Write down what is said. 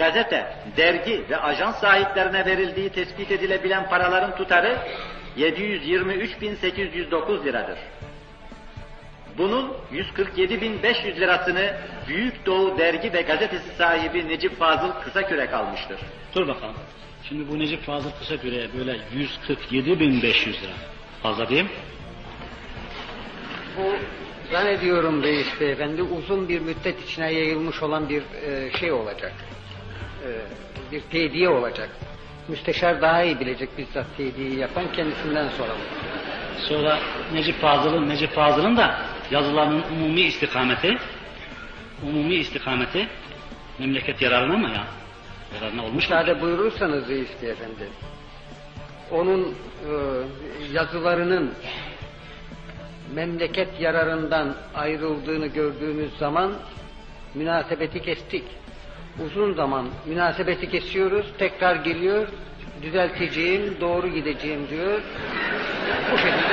gazete, dergi ve ajans sahiplerine verildiği tespit edilebilen paraların tutarı 723.809 liradır. Bunun 147.500 lirasını Büyük Doğu Dergi ve Gazetesi sahibi Necip Fazıl Kısakürek almıştır. Dur bakalım. Şimdi bu Necip Fazıl Kısaküre'ye böyle 147.500 lira. Fazla değil mi? Bu zannediyorum reis beyefendi uzun bir müddet içine yayılmış olan bir e, şey olacak. E, bir tediye olacak. Müsteşar daha iyi bilecek bizzat tediyeyi yapan kendisinden soralım. Sonra Necip Fazıl'ın Necip Fazıl'ın da yazılarının umumi istikameti umumi istikameti memleket yararına mı ya? Yararına olmuş mu? Müsaade buyurursanız reis beyefendi. Onun e, yazılarının memleket yararından ayrıldığını gördüğümüz zaman münasebeti kestik. Uzun zaman münasebeti kesiyoruz, tekrar geliyor, düzelteceğim, doğru gideceğim diyor. Bu şekilde